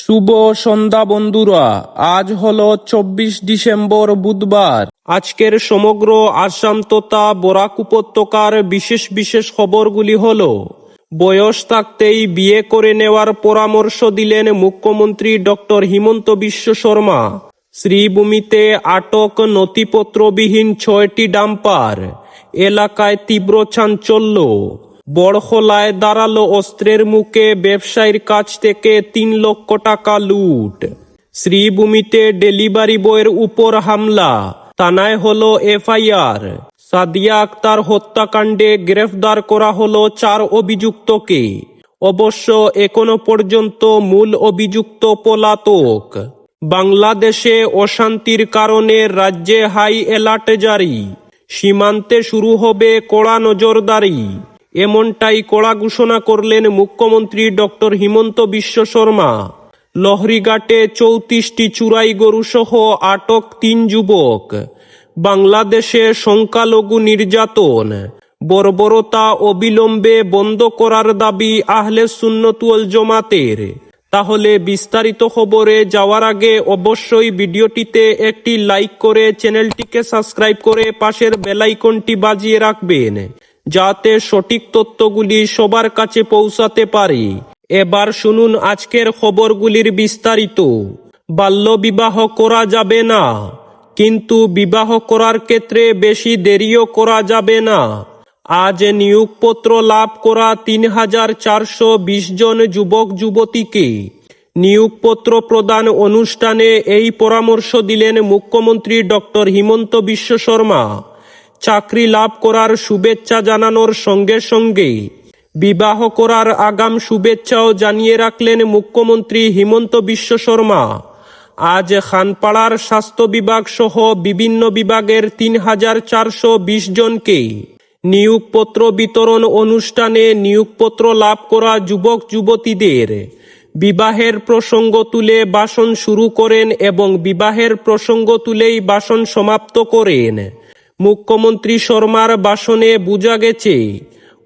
শুভ সন্ধ্যা বন্ধুরা, আজ হলো চব্বিশ ডিসেম্বর বুধবার। আজকের সমগ্র আসাম তথা বরাক উপত্যকার বিশেষ বিশেষ খবরগুলি হল, বয়স থাকতেই বিয়ে করে নেওয়ার পরামর্শ দিলেন মুখ্যমন্ত্রী ডক্টর হিমন্ত বিশ্ব শর্মা। শ্রীভূমিতে আটক নথিপত্রবিহীন ছয়টি ডাম্পার, এলাকায় তীব্র চাঞ্চল্য। বড়খোলায় দাঁড়াল অস্ত্রের মুখে ব্যবসায়ীর কাছ থেকে তিন লক্ষ টাকা লুট। শ্রীভূমিতে ডেলিভারি বয়ের উপর হামলা, থানায় হলো এফআইআর। সাদিয়া আক্তার হত্যাকাণ্ডে গ্রেফতার করা হলো চার অভিযুক্তকে। অবশ্য এখনও পর্যন্ত মূল অভিযুক্ত পলাতক। বাংলাদেশে অশান্তির কারণে রাজ্যে হাই অ্যালার্ট জারি। সীমান্তে শুরু হবে কড়া নজরদারি। এমনটাই কড়া ঘোষণা করলেন মুখ্যমন্ত্রী ডক্টর হিমন্ত বিশ্ব শর্মা। লহরিঘাটে চৌত্রিশটি চুরাই গরু সহ আটক তিন যুবক। বাংলাদেশে সংখ্যালঘু নির্যাতন। বর্বরতা অবিলম্বে বন্ধ করার দাবি আহলে সুন্নতুল জমাতের। তাহলে বিস্তারিত খবরে যাওয়ার আগে অবশ্যই ভিডিওটিতে একটি লাইক করে চ্যানেলটিকে সাবস্ক্রাইব করে পাশের বেলাইকনটি বাজিয়ে রাখবেন। যাতে সঠিক তথ্যগুলি সবার কাছে পৌঁছাতে পারে। এবার শুনুন আজকের খবরগুলির বিস্তারিত। বাল্যবিবাহ করা যাবে না, কিন্তু বিবাহ করার ক্ষেত্রে বেশি দেরিও করা যাবে না। আজ নিয়োগপত্র লাভ করা তিন হাজার চারশো বিশ জন যুবক যুবতীকে নিয়োগপত্র প্রদান অনুষ্ঠানে এই পরামর্শ দিলেন মুখ্যমন্ত্রী ডক্টর হিমন্ত বিশ্ব শর্মা। চাকরি লাভ করার শুভেচ্ছা জানানোর সঙ্গে সঙ্গে বিবাহ করার আগাম শুভেচ্ছাও জানিয়ে রাখলেন মুখ্যমন্ত্রী হিমন্ত বিশ্ব শর্মা। আজ খানপাড়ার স্বাস্থ্য বিভাগ সহ বিভিন্ন বিভাগের তিন হাজার চারশো বিশ জনকে নিয়োগপত্র বিতরণ অনুষ্ঠানে নিয়োগপত্র লাভ করা যুবক যুবতীদের বিবাহের প্রসঙ্গ তুলে ভাষণ শুরু করেন এবং বিবাহের প্রসঙ্গ তুলেই ভাষণ সমাপ্ত করেন। মুখ্যমন্ত্রী শর্মার ভাষণে বোঝা গেছে,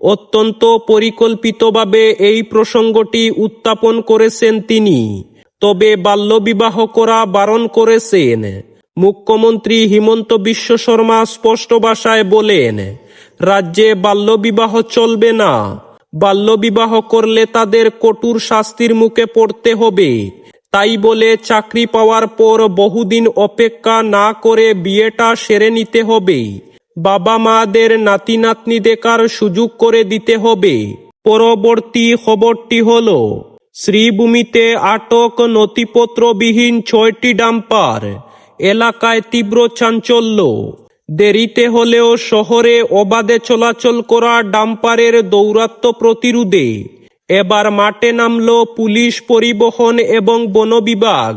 অত্যন্ত পরিকল্পিতভাবে এই প্রসঙ্গটি উত্থাপন করেছেন তিনি। তবে বাল্যবিবাহ করা বারণ করেছেন। মুখ্যমন্ত্রী হিমন্ত বিশ্ব শর্মা স্পষ্ট ভাষায় বলেন, রাজ্যে বাল্যবিবাহ চলবে না। বাল্যবিবাহ করলে তাদের কঠোর শাস্তির মুখে পড়তে হবে। তাই বলে চাকরি পাওয়ার পর বহুদিন অপেক্ষা না করে বিয়েটা সেরে নিতে হবে। বাবা মাদের নাতি নাতনি দেখার সুযোগ করে দিতে হবে। পরবর্তী খবরটি হল, শ্রীভূমিতে আটক নথিপত্রবিহীন ছয়টি ডাম্পার, এলাকায় তীব্র চাঞ্চল্য। দেরিতে হলেও শহরে অবাধে চলাচল করা ডাম্পারের দৌরাত্ম্য প্রতিরোধে এবার মাঠে নামল পুলিশ পরিবহন এবং বন বিভাগ।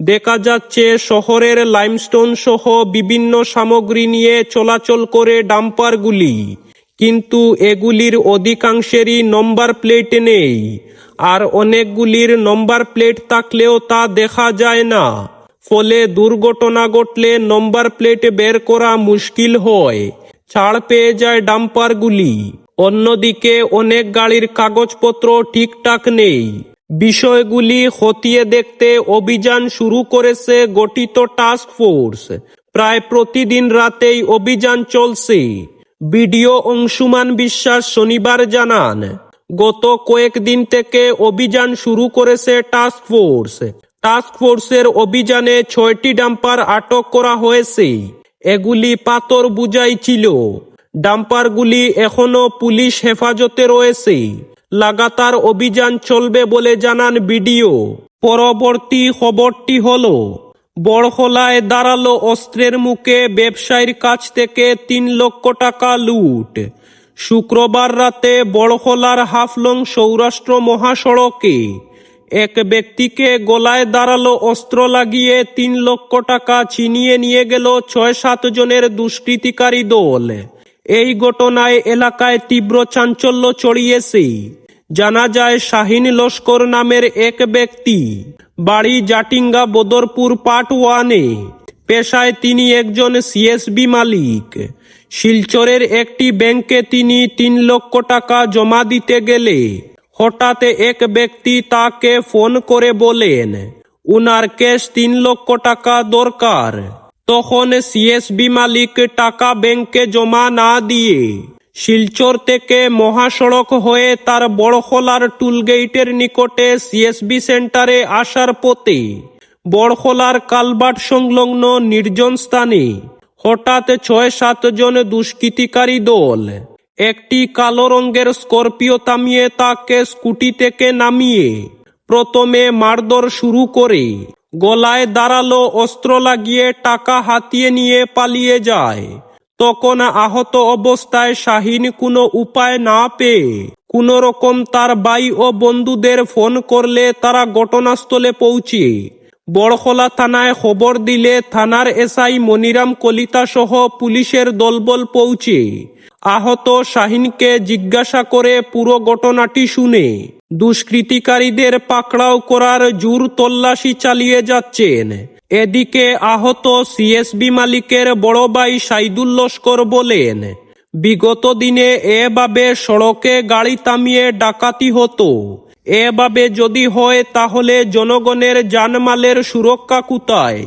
দেখা যাচ্ছে শহরের লাইমস্টোন সহ বিভিন্ন সামগ্রী নিয়ে চলাচল করে ডাম্পারগুলি। কিন্তু এগুলির অধিকাংশেরই নম্বর প্লেট নেই। আর অনেকগুলির নম্বর প্লেট থাকলেও তা দেখা যায় না। ফলে দুর্ঘটনা ঘটলে নম্বর প্লেট বের করা মুশকিল হয়। ছাড় পেয়ে যায় ডাম্পারগুলি। অন্যদিকে অনেক গাড়ির কাগজপত্র ঠিকঠাক নেই। বিষয়গুলি খতিয়ে দেখতে অভিযান শুরু করেছে গঠিত টাস্ক ফোর্স প্রায় প্রতিদিন রাতেই অভিযান চলছে। বিডিও অংশুমান বিশ্বাস শনিবার জানান, গত কয়েকদিন থেকে অভিযান শুরু করেছে টাস্ক ফোর্স টাস্ক ফোর্সের অভিযানে ছয়টি ডাম্পার আটক করা হয়েছে। এগুলি পাথর বুঝাই ছিল। ডাম্পারগুলি এখনও পুলিশ হেফাজতে রয়েছে। লাগাতার অভিযান চলবে বলে জানান বিডিও। পরবর্তী খবরটি হল, বড়খোলায় দাঁড়াল অস্ত্রের মুখে ব্যবসায়ীর কাছ থেকে তিন লক্ষ টাকা লুট। শুক্রবার রাতে বড়খোলার হাফলং সৌরাষ্ট্র মহাসড়কে এক ব্যক্তিকে গলায় দাঁড়াল অস্ত্র লাগিয়ে তিন লক্ষ টাকা ছিনিয়ে নিয়ে গেল ছয় সাত জনের দুষ্কৃতিকারী দল। এই ঘটনায় এলাকায় তীব্র চাঞ্চল্য ছড়িয়েছে। জানা যায়, শাহিন লস্কর নামের এক ব্যক্তি বাড়ি জাটিঙ্গা বদরপুর পার্ট ওয়ানে। পেশায় তিনি একজন সিএসবি মালিক। শিলচরের একটি ব্যাংকে তিনি তিন লক্ষ টাকা জমা দিতে গেলে হঠাৎ এক ব্যক্তি তাকে ফোন করে বলেন, উনার ক্যাশ তিন লক্ষ টাকা দরকার। তখন সিএসবি মালিক টাকা ব্যাংকে জমা না দিয়ে শিলচর থেকে মহাসড়ক হয়ে তার বড়খোলার টুলগেইটের নিকটে সিএসবি সেন্টারে আসার পথে বড়খোলার কালবাট সংলগ্ন নির্জন স্থানে হঠাৎ ছয় সাতজন দুষ্কৃতিকারী দল, একটি কালো রঙের স্করপিও থামিয়ে তাকে স্কুটি থেকে নামিয়ে প্রথমে মারধর শুরু করে। গলায় দাঁড়াল, অস্ত্র লাগিয়ে টাকা হাতিয়ে নিয়ে পালিয়ে যায়। তখন আহত অবস্থায় শাহিন কোনো উপায় না পেয়ে কোনো রকম তার বাই ও বন্ধুদের ফোন করলে তারা ঘটনাস্থলে পৌঁছে। বড়খোলা থানায় খবর দিলে থানার এসআই মনিরাম কলিতা সহ পুলিশের দলবল পৌঁছে। আহত শাহিনকে জিজ্ঞাসা করে পুরো ঘটনাটি শুনে দুষ্কৃতিকারীদের পাকড়াও করার জোর তল্লাশি চালিয়ে যাচ্ছেন। এদিকে আহত সিএসবি মালিকের বড় ভাই সাইদুল লস্কর বলেন, বিগত দিনে এভাবে সড়কে গাড়ি থামিয়ে ডাকাতি হতো। এভাবে যদি হয় তাহলে জনগণের জানমালের সুরক্ষা কোথায়?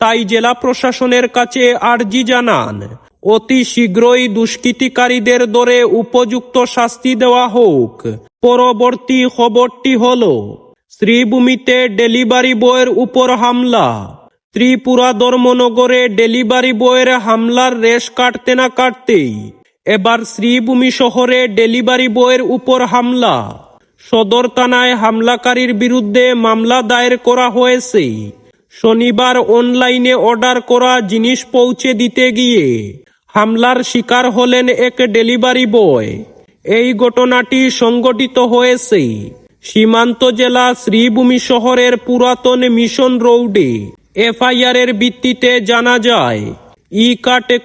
তাই জেলা প্রশাসনের কাছে আর্জি জানান। অতি শীঘ্রই দুষ্কৃতিকারীদের দরে উপযুক্ত শাস্তি দেওয়া হোক। পরবর্তী খবরটি হল, শ্রীভূমিতে ডেলিভারি বয়ের উপর হামলা। ত্রিপুরা ধর্মনগরে ডেলিভারি বয়ের হামলার রেশ কাটতে না কাটতেই এবার শ্রীভূমি শহরে ডেলিভারি বয়ের উপর হামলা। সদর থানায় হামলাকারীর বিরুদ্ধে মামলা দায়ের করা হয়েছে। শনিবার অনলাইনে অর্ডার করা জিনিস পৌঁছে দিতে গিয়ে হামলার শিকার হলেন এক ডেলিভারি বয়। এই ঘটনাটি সংঘটিত হয়েছে সীমান্ত জেলা শ্রীভূমি শহরের পুরাতন মিশন রোডে। এফআইআর এর ভিত্তিতে জানা যায় ই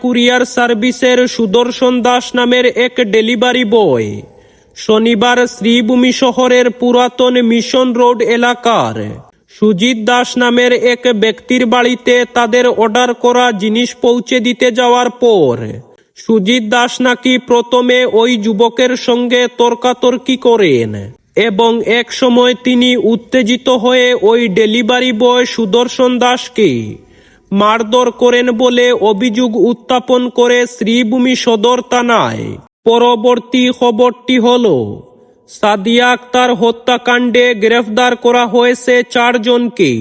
কুরিয়ার সার্ভিসের সুদর্শন দাস নামের এক ডেলিভারি বয় শনিবার শ্রীভূমি শহরের পুরাতন মিশন রোড এলাকার সুজিত দাস নামের এক ব্যক্তির বাড়িতে তাদের অর্ডার করা জিনিস পৌঁছে দিতে যাওয়ার পর সুজিত দাস নাকি প্রথমে ওই যুবকের সঙ্গে তর্কাতর্কি করেন এবং এক সময় তিনি উত্তেজিত হয়ে ওই ডেলিভারি বয় সুদর্শন দাসকে মারধর করেন বলে অভিযোগ উত্থাপন করে শ্রীভূমি সদর থানায়। পরবর্তী খবরটি হল সাদিয়া আক্তার হত্যাকাণ্ডে গ্রেফতার করা হয়েছে চারজনকে।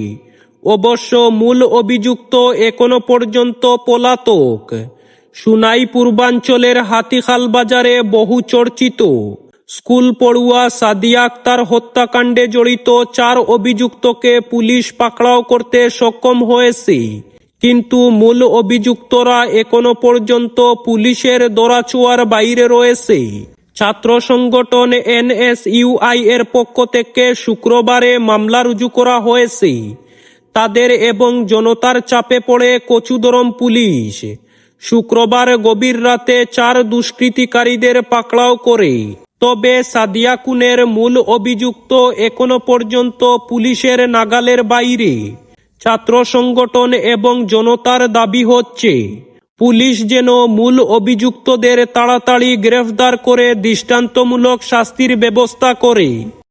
অবশ্য মূল অভিযুক্ত এখনও পর্যন্ত পলাতক। সুনাই পূর্বাঞ্চলের হাতিখাল বাজারে বহু চর্চিত। স্কুল পড়ুয়া সাদিয়া আক্তার হত্যাকাণ্ডে জড়িত চার অভিযুক্তকে পুলিশ পাকড়াও করতে সক্ষম হয়েছে। কিন্তু মূল অভিযুক্তরা এখনও পর্যন্ত পুলিশের দরাচুয়ার বাইরে রয়েছে। ছাত্র সংগঠন এনএসইউআই এর পক্ষ থেকে শুক্রবারে মামলা রুজু করা হয়েছে। তাদের এবং জনতার চাপে পড়ে কচুদরম পুলিশ। শুক্রবার গভীর রাতে চার দুষ্কৃতিকারীদের পাকড়াও করে। তবে সাদিয়া কুনের মূল অভিযুক্ত এখনও পর্যন্ত পুলিশের নাগালের বাইরে। ছাত্র সংগঠন এবং জনতার দাবি হচ্ছে পুলিশ যেন মূল অভিযুক্তদের তাড়াতাড়ি গ্রেফতার করে দৃষ্টান্তমূলক শাস্তির ব্যবস্থা করে।